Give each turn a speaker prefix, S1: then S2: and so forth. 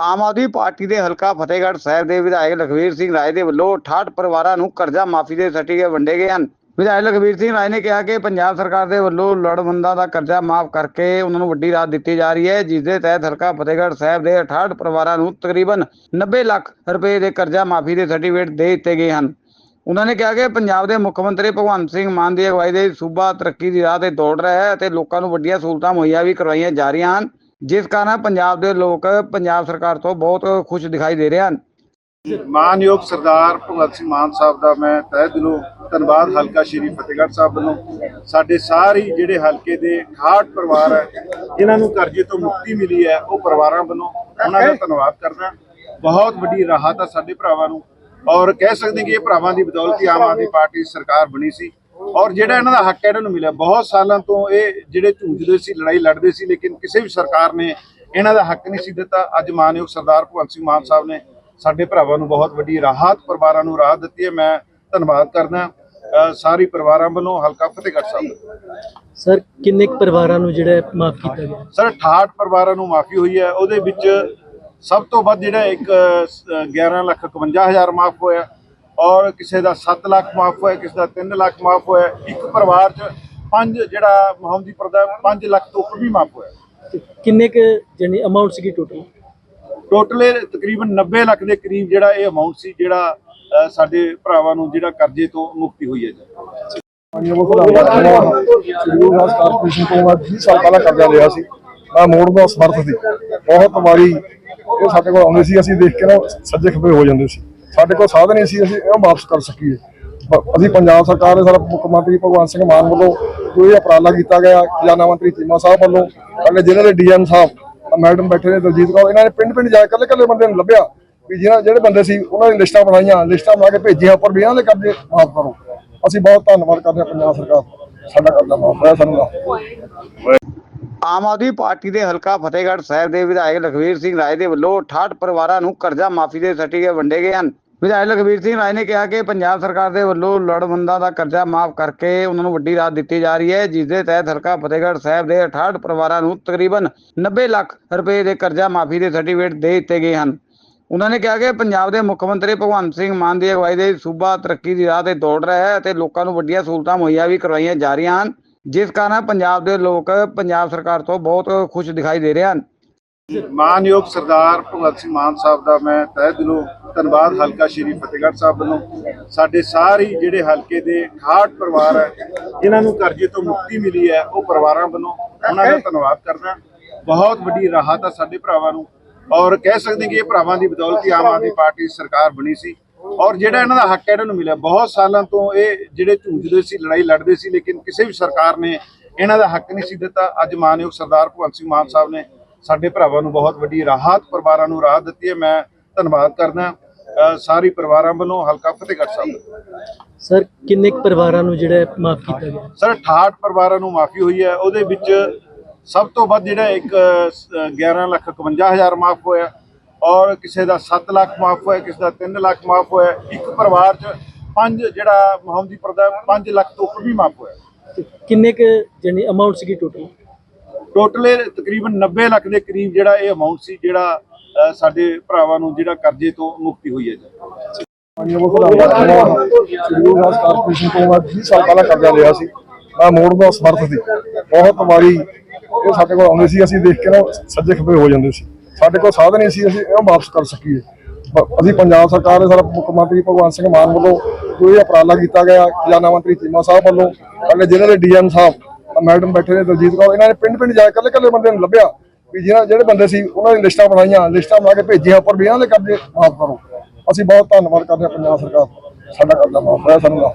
S1: Aam Aadmi party ਦੇ ਹਲਕਾ ਫਤਿਹਗੜ੍ਹ ਸਾਹਿਬ ਦੇ ਵਿਧਾਇਕ ਲਖਵੀਰ ਸਿੰਘ ਰਾਏ ਦੇ ਵੱਲੋਂ 68 ਪਰਿਵਾਰਾਂ ਨੂੰ ਕਰਜ਼ਾ ਮਾਫੀ ਦੇ ਸਰਟੀਫਿਕੇਟ ਵੰਡੇ ਗਏ ਹਨ। ਵਿਧਾਇਕ ਲਖਵੀਰ ਸਿੰਘ ਰਾਏ ਨੇ ਕਿਹਾ ਕਿ ਪੰਜਾਬ ਸਰਕਾਰ ਦੇ ਵੱਲੋਂ ਲੋੜਵੰਦਾਂ ਦਾ ਕਰਜ਼ਾ ਮਾਫ ਕਰਕੇ ਉਹਨਾਂ ਨੂੰ ਵੱਡੀ ਰਾਹਤ ਦਿੱਤੀ ਜਾ ਰਹੀ ਹੈ, ਜਿਸ ਦੇ ਤਹਿਤ ਹਲਕਾ ਫਤਿਹਗੜ੍ਹ ਸਾਹਿਬ ਦੇ 68 ਪਰਿਵਾਰਾਂ ਨੂੰ ਤਕਰੀਬਨ 90 ਲੱਖ ਰੁਪਏ ਦੇ ਕਰਜ਼ਾ ਮਾਫੀ ਦੇ ਸਰਟੀਫਿਕੇਟ ਦੇ ਦਿੱਤੇ ਗਏ ਹਨ। ਉਹਨਾਂ ਨੇ ਕਿਹਾ ਕਿ ਪੰਜਾਬ ਦੇ ਮੁੱਖ ਮੰਤਰੀ ਭਗਵੰਤ ਸਿੰਘ ਮਾਨ ਦੀ ਅਗਵਾਈ ਦੇ ਸੂਬਾ ਤਰੱਕੀ ਦੀ ਰਾਹ ਤੇ ਦੌੜ ਰਿਹਾ ਹੈ ਅਤੇ ਲੋਕਾਂ ਨੂੰ ਵੱਡੀਆਂ ਸਹੂਲਤਾਂ ਮੁਹੱਈਆ ਵੀ ਕਰਵਾਈਆਂ ਜਾ ਰਹੀਆਂ ਹਨ। ਜਿਸ ਕਾਰਨ ਪੰਜਾਬ ਦੇ ਲੋਕ ਪੰਜਾਬ ਸਰਕਾਰ ਤੋਂ ਬਹੁਤ ਖੁਸ਼ ਦਿਖਾਈ ਦੇ ਰਹੇ ਹਨ।
S2: ਮਾਨਯੋਗ ਸਰਦਾਰ ਭਗਵੰਤ ਸਿੰਘ ਮਾਨ ਸਾਹਿਬ ਦਾ ਮੈਂ ਤਹਿ ਦਿਲੋਂ ਧੰਨਵਾਦ, ਹਲਕਾ ਸ਼੍ਰੀ ਫਤਿਹਗੜ੍ਹ ਸਾਹਿਬ ਵੱਲੋਂ। ਸਾਡੇ ਸਾਰੇ ਜਿਹੜੇ ਹਲਕੇ ਦੇ 68 ਪਰਿਵਾਰ ਹੈ, ਜਿਨ੍ਹਾਂ ਨੂੰ ਕਰਜ਼ੇ ਤੋਂ ਮੁਕਤੀ ਮਿਲੀ ਹੈ, ਉਹ ਪਰਿਵਾਰਾਂ ਵੱਲੋਂ ਉਹਨਾਂ ਦਾ ਧੰਨਵਾਦ ਕਰਦਾ। ਬਹੁਤ ਵੱਡੀ ਰਾਹਤ ਹੈ ਸਾਡੇ ਭਰਾਵਾਂ ਨੂੰ। ਔਰ ਕਹਿ ਸਕਦੇ ਕਿ ਇਹ ਭਰਾਵਾਂ ਦੀ ਬਦੌਲਤ ਹੀ ਆਮ ਆਦਮੀ ਪਾਰਟੀ ਸਰਕਾਰ ਬਣੀ ਸੀ। ਔਰ ਜਿਹੜਾ ਇਹਨਾਂ ਦਾ ਹੱਕ ਹੈ ਇਹਨਾਂ ਨੂੰ ਮਿਲਿਆ। ਬਹੁਤ ਸਾਲਾਂ ਤੋਂ ਇਹ ਜਿਹੜੇ ਝੂੰਝਦੇ ਸੀ ਲੜਾਈ ਲੜਦੇ ਸੀ ਲੇਕਿਨ ਕਿਸੇ ਵੀ ਸਰਕਾਰ ਨੇ ਇਹਨਾਂ ਦਾ ਹੱਕ ਨਹੀਂ ਸੀ ਦਿੱਤਾ। ਅੱਜ ਮਾਨਯੋਗ ਸਰਦਾਰ ਭਗਵੰਤ ਸਿੰਘ ਮਾਨ ਸਾਹਿਬ ਨੇ ਸਾਡੇ ਭਰਾਵਾਂ ਨੂੰ ਬਹੁਤ ਵੱਡੀ ਰਾਹਤ ਪਰਿਵਾਰਾਂ ਨੂੰ ਰਾਹਤ ਦਿੱਤੀ ਹੈ। ਮੈਂ ਧੰਨਵਾਦ ਕਰਦਾ ਸਾਰੀ ਪਰਿਵਾਰਾਂ ਵੱਲੋਂ ਹਲਕਾ ਫਤਿਹਗੜ੍ਹ ਸਾਹਿਬ।
S3: ਸਰ ਕਿੰਨੇ ਪਰਿਵਾਰਾਂ ਨੂੰ ਜਿਹੜਾ ਮਾਫ ਕੀਤਾ ਗਿਆ?
S2: ਸਰ 68 ਪਰਿਵਾਰਾਂ ਨੂੰ ਮਾਫੀ ਹੋਈ ਹੈ। ਉਹਦੇ ਵਿੱਚ ਸਭ ਤੋਂ ਵੱਧ ਜਿਹੜਾ ਇੱਕ ਅ, 11 ਲੱਖ 51 ਹਜ਼ਾਰ ਮਾਫ ਹੋਇਆ। ਔਰ ਕਿਸੇ ਦਾ 7 ਲੱਖ ਮਾਫ ਹੋਇਆ ਕਿਸੇ ਦਾ 3 ਲੱਖ ਮਾਫ ਹੋਇਆ ਇੱਕ ਪਰਿਵਾਰ 'ਚ ਪੰਜ ਜਿਹੜਾ ਮੁਹੰਮਦੀਪੁਰ ਦਾ 5 ਲੱਖ ਤੋਂ ਉੱਪਰ ਵੀ ਮਾਫ ਹੋਇਆ।
S3: ਕਿੰਨੇ ਕੁ ਜਾਨੀ ਅਮਾਉਂਟ ਸੀਗੀ ਟੋਟਲ
S2: ਟੋਟਲ ਇਹ ਤਕਰੀਬਨ 90 ਲੱਖ ਦੇ ਕਰੀਬ ਜਿਹੜਾ ਇਹ ਅਮਾਉਂਟ ਸੀ ਜਿਹੜਾ ਸਾਡੇ ਭਰਾਵਾਂ ਨੂੰ ਜਿਹੜਾ ਕਰਜ਼ੇ ਤੋਂ ਮੁਕਤੀ ਹੋਈ ਹੈ ਜੀ।
S4: ਗ੍ਰੰਥ ਕਾਰਪੋਰੇਸ਼ਨ ਤੋਂ ਮੈਂ 20 ਸਾਲ ਪਹਿਲਾਂ ਕਰਜ਼ਾ ਲਿਆ ਸੀ। ਮੈਂ ਮੋੜ ਦਾ ਸਮਰਥ ਸੀ। ਬਹੁਤ ਵਾਰੀ ਇਹ ਸਾਡੇ ਕੋਲ ਆਉਂਦੇ ਸੀ ਅਸੀਂ ਦੇਖ ਕੇ ਨਾ ਸੱਜੇ ਖੱਬੇ ਹੋ ਜਾਂਦੇ ਸੀ। ਸਾਡੇ ਕੋਲ ਸਾਧਨ ਨਹੀਂ ਸੀ, ਅਸੀਂ ਇਹ ਵਾਪਸ ਕਰ ਸਕੀਏ। ਅਸੀਂ ਪੰਜਾਬ ਸਰਕਾਰ ਦੇ ਸਾਡਾ ਮੁੱਖ ਮੰਤਰੀ ਭਗਵੰਤ ਸਿੰਘ ਮਾਨ ਵੱਲੋਂ ਜੋ ਇਹ ਉਪਰਾਲਾ ਕੀਤਾ ਗਿਆ, ਖਜ਼ਾਨਾ ਮੰਤਰੀ ਚੀਮਾ ਸਾਹਿਬ ਵੱਲੋਂ, ਸਾਡੇ ਜ਼ਿਲ੍ਹੇ ਦੇ ਡੀਐਮ ਸਾਹਿਬ ਮੈਡਮ ਬੈਠੇ ਨੇ ਦਲਜੀਤ ਕੌਰ, ਇਹਨਾਂ ਨੇ ਪਿੰਡ ਪਿੰਡ ਜਾ ਕੇ ਇਕੱਲੇ ਇਕੱਲੇ ਬੰਦੇ ਨੂੰ ਲੱਭਿਆ ਵੀ ਜਿਹਨਾਂ, ਜਿਹੜੇ ਬੰਦੇ ਸੀ, ਉਹਨਾਂ ਦੀ ਲਿਸਟਾਂ ਬਣਾਈਆਂ, ਲਿਸਟਾਂ ਬਣਾ ਕੇ ਭੇਜੀਆਂ ਉੱਪਰ ਵੀ ਇਹਨਾਂ ਦੇ ਕਰਜ਼ੇ ਮਾਫ ਕਰੋ। ਅਸੀਂ ਬਹੁਤ ਧੰਨਵਾਦ ਕਰਦੇ ਹਾਂ ਪੰਜਾਬ ਸਰਕਾਰ ਸਾਡਾ ਕਰਜ਼ਾ ਮਾਫ ਹੋਇਆ, ਸਾਨੂੰ
S1: ਆਮ ਆਦਮੀ ਪਾਰਟੀ ਦੇ ਹਲਕਾ ਫਤਿਹਗੜ੍ਹ ਸਾਹਿਬ ਦੇ ਵਿਧਾਇਕ ਲਖਵੀਰ ਸਿੰਘ ਰਾਏ ਦੇ ਵੱਲੋਂ 68 ਪਰਿਵਾਰਾਂ ਨੂੰ ਕਰਜ਼ਾ ਮਾਫੀ ਦੇ ਸਰਟੀਫਿਕੇਟ ਵੰਡੇ ਗਏ ਹਨ। ਵਿਧਾਇਕ ਲਖਵੀਰ ਸਿੰਘ ਰਾਏ ਨੇ ਕਿਹਾ ਕਿ ਪੰਜਾਬ ਸਰਕਾਰ ਦੇ ਵੱਲੋਂ ਲੋੜਵੰਦਾਂ ਦਾ ਕਰਜ਼ਾ ਮਾਫ ਕਰਕੇ ਉਹਨਾਂ ਨੂੰ ਵੱਡੀ ਰਾਹਤ ਦਿੱਤੀ ਜਾ ਰਹੀ ਹੈ, ਜਿਸ ਦੇ ਤਹਿਤ ਹਲਕਾ ਫਤਿਹਗੜ੍ਹ ਸਾਹਿਬ ਦੇ 68 ਪਰਿਵਾਰਾਂ ਨੂੰ ਤਕਰੀਬਨ 90 ਲੱਖ ਰੁਪਏ ਦੇ ਕਰਜ਼ਾ ਮਾਫੀ ਦੇ ਸਰਟੀਫਿਕੇਟ ਦੇ ਦਿੱਤੇ ਗਏ ਹਨ। ਉਹਨਾਂ ਨੇ ਕਿਹਾ ਕਿ ਪੰਜਾਬ ਦੇ ਮੁੱਖ ਮੰਤਰੀ ਭਗਵੰਤ ਸਿੰਘ ਮਾਨ ਦੀ ਅਗਵਾਈ ਦੇ ਸੂਬਾ ਤਰੱਕੀ ਦੀ ਰਾਹ ਤੇ ਦੌੜ ਰਿਹਾ ਹੈ ਅਤੇ ਲੋਕਾਂ ਨੂੰ ਵੱਡੀਆਂ ਸਹੂਲਤਾਂ ਮੁਹੱਈਆ ਵੀ ਕਰਵਾਈਆਂ ਜਾ ਰਹੀਆਂ ਹਨ, ਜਿਸ ਕਾਰਨ ਪੰਜਾਬ ਦੇ ਲੋਕ ਪੰਜਾਬ ਸਰਕਾਰ ਤੋਂ ਬਹੁਤ ਖੁਸ਼ ਦਿਖਾਈ ਦੇ ਰਹੇ ਹਨ।
S2: ਮਾਨਯੋਗ ਸਰਦਾਰ ਭਗਵੰਤ ਸਿੰਘ ਮਾਨ ਸਾਹਿਬ ਦਾ ਮੈਂ ਤਹਿ ਦਿਲੋਂ ਧੰਨਵਾਦ, ਹਲਕਾ ਸ਼੍ਰੀ ਫਤਿਹਗੜ੍ਹ ਸਾਹਿਬ ਵੱਲੋਂ। ਸਾਡੇ ਸਾਰੇ ਜਿਹੜੇ ਹਲਕੇ ਦੇ ਖਾਟ ਪਰਿਵਾਰ ਹੈ, ਜਿਨ੍ਹਾਂ ਨੂੰ ਕਰਜ਼ੇ ਤੋਂ ਮੁਕਤੀ ਮਿਲੀ ਹੈ, ਉਹ ਪਰਿਵਾਰਾਂ ਵੱਲੋਂ ਉਹਨਾਂ ਦਾ ਧੰਨਵਾਦ ਕਰਦਾ ਬਹੁਤ ਵੱਡੀ ਰਾਹਤ ਹੈ ਸਾਡੇ ਭਰਾਵਾਂ ਨੂੰ। ਔਰ ਕਹਿ ਸਕਦੇ ਕਿ ਇਹ ਭਰਾਵਾਂ ਦੀ ਬਦੌਲਤ ਹੀ ਆਮ ਆਦਮੀ ਪਾਰਟੀ ਸਰਕਾਰ ਬਣੀ ਸੀ। ਔਰ ਜਿਹੜਾ ਇਹਨਾਂ ਦਾ ਹੱਕ ਹੈ, ਇਹਨਾਂ ਨੂੰ ਮਿਲਿਆ। ਬਹੁਤ ਸਾਲਾਂ ਤੋਂ ਇਹ ਜਿਹੜੇ ਝੂਝਦੇ ਸੀ, ਲੜਾਈ ਲੜਦੇ ਸੀ, ਲੇਕਿਨ ਕਿਸੇ ਵੀ ਸਰਕਾਰ ਨੇ ਇਹਨਾਂ ਦਾ ਹੱਕ ਨਹੀਂ ਸੀ ਦਿੱਤਾ। ਅੱਜ ਮਾਨਯੋਗ ਸਰਦਾਰ ਭਗਵੰਤ ਸਿੰਘ ਮਾਨ ਸਾਹਿਬ ਨੇ ਸਾਡੇ ਭਰਾਵਾਂ ਨੂੰ ਬਹੁਤ ਵੱਡੀ ਰਾਹਤ ਪਰਿਵਾਰਾਂ ਨੂੰ ਰਾਹਤ ਦਿੱਤੀ ਹੈ। ਮੈਂ ਧੰਨਵਾਦ ਕਰਦਾ ਸਾਰੀ ਪਰਿਵਾਰਾਂ ਵੱਲੋਂ ਹਲਕਾ ਫਤਿਹਗੜ੍ਹ ਸਾਹਿਬ।
S3: ਸਰ ਕਿੰਨੇ ਕੁ ਪਰਿਵਾਰਾਂ ਨੂੰ ਜਿਹੜਾ ਮਾਫ ਕੀਤਾ ਗਿਆ?
S2: ਸਰ 68 ਪਰਿਵਾਰਾਂ ਨੂੰ ਮਾਫੀ ਹੋਈ ਹੈ। ਉਹਦੇ ਵਿੱਚ ਸਭ ਤੋਂ ਵੱਧ ਜਿਹੜਾ ਇੱਕ ਅ, 11 ਲੱਖ 51 ਹਜ਼ਾਰ ਮਾਫ ਹੋਇਆ ਔਰ ਕਿਸੇ ਦਾ 7 ਲੱਖ ਮਾਫ ਹੋਇਆ ਕਿਸੇ ਦਾ 3 ਲੱਖ ਮਾਫ ਹੋਇਆ। ਇੱਕ ਪਰਿਵਾਰ 'ਚ ਪੰਜ ਜਿਹੜਾ ਮੁਹੰਮਦੀਪੁਰ ਦਾ 5 ਲੱਖ ਤੋਂ ਉੱਪਰ ਵੀ ਮਾਫ ਹੋਇਆ।
S3: ਕਿੰਨੇ ਕੁ ਜਾਨੀ ਅਮਾਉਂਟ ਸੀਗੀ ਟੋਟਲ
S2: ਟੋਟਲ ਤਕਰੀਬਨ 90 ਲੱਖ ਦੇ ਕਰੀਬ ਜਿਹੜਾ ਇਹ ਅਮਾਉਂਟ ਸੀ, ਜਿਹੜਾ ਸਾਡੇ ਭਰਾਵਾਂ ਨੂੰ ਜਿਹੜਾ ਕਰਜ਼ੇ ਤੋਂ ਮੁਕਤੀ ਹੋਈ ਹੈ ਜੀ।
S4: ਮਾਨਯੋਗ ਪ੍ਰਧਾਨ ਸ਼੍ਰੀ ਕਾਰਪੋਰੇਸ਼ਨ ਤੋਂ ਮੈਂ 20 ਸਾਲ ਪਹਿਲਾਂ ਕਰਜ਼ਾ ਲਿਆ ਸੀ। ਮੈਂ ਮੋੜ ਦਾ ਸਮਰਥ ਸੀ। ਬਹੁਤ ਵਾਰੀ ਇਹ ਸਾਡੇ ਕੋਲ ਆਉਂਦੇ ਸੀ, ਅਸੀਂ ਦੇਖ ਕੇ ਨਾ ਸੱਜੇ ਖੱਬੇ ਹੋ ਜਾਂਦੇ ਸੀ। ਸਾਡੇ ਕੋਲ ਸਾਧਨ ਨਹੀਂ ਸੀ, ਅਸੀਂ ਇਹ ਵਾਪਸ ਕਰ ਸਕੀਏ। ਅਸੀਂ ਪੰਜਾਬ ਸਰਕਾਰ ਦੇ ਸਾਡਾ ਮੁੱਖ ਮੰਤਰੀ ਭਗਵੰਤ ਸਿੰਘ ਮਾਨ ਵੱਲੋਂ ਜੋ ਇਹ ਉਪਰਾਲਾ ਕੀਤਾ ਗਿਆ, ਖਜ਼ਾਨਾ ਮੰਤਰੀ ਚੀਮਾ ਸਾਹਿਬ ਵੱਲੋਂ ਸਾਡੇ ਜ਼ਿਲ੍ਹੇ ਦੇ ਡੀਐਮ ਸਾਹਿਬ ਮੈਡਮ ਬੈਠੇ ਨੇ, ਦਲਜੀਤ ਕੌਰ, ਇਹਨਾਂ ਨੇ ਪਿੰਡ ਪਿੰਡ ਜਾ ਕੇ ਇਕੱਲੇ ਇਕੱਲੇ ਬੰਦੇ ਨੂੰ ਲੱਭਿਆ ਵੀ ਜਿਹਨਾਂ ਜਿਹੜੇ ਬੰਦੇ ਸੀ, ਉਹਨਾਂ ਦੀ ਲਿਸਟਾਂ ਬਣਾਈਆਂ, ਲਿਸਟਾਂ ਬਣਾ ਕੇ ਭੇਜੀਆਂ ਉੱਪਰ ਵੀ ਇਹਨਾਂ ਦੇ ਕਰਜ਼ੇ ਮਾਫ ਕਰੋ। ਅਸੀਂ ਬਹੁਤ ਧੰਨਵਾਦ ਕਰਦੇ ਹਾਂ ਪੰਜਾਬ ਸਰਕਾਰ ਸਾਡਾ ਕਰਜ਼ਾ ਮਾਫ ਹੋਇਆ ਸਾਨੂੰ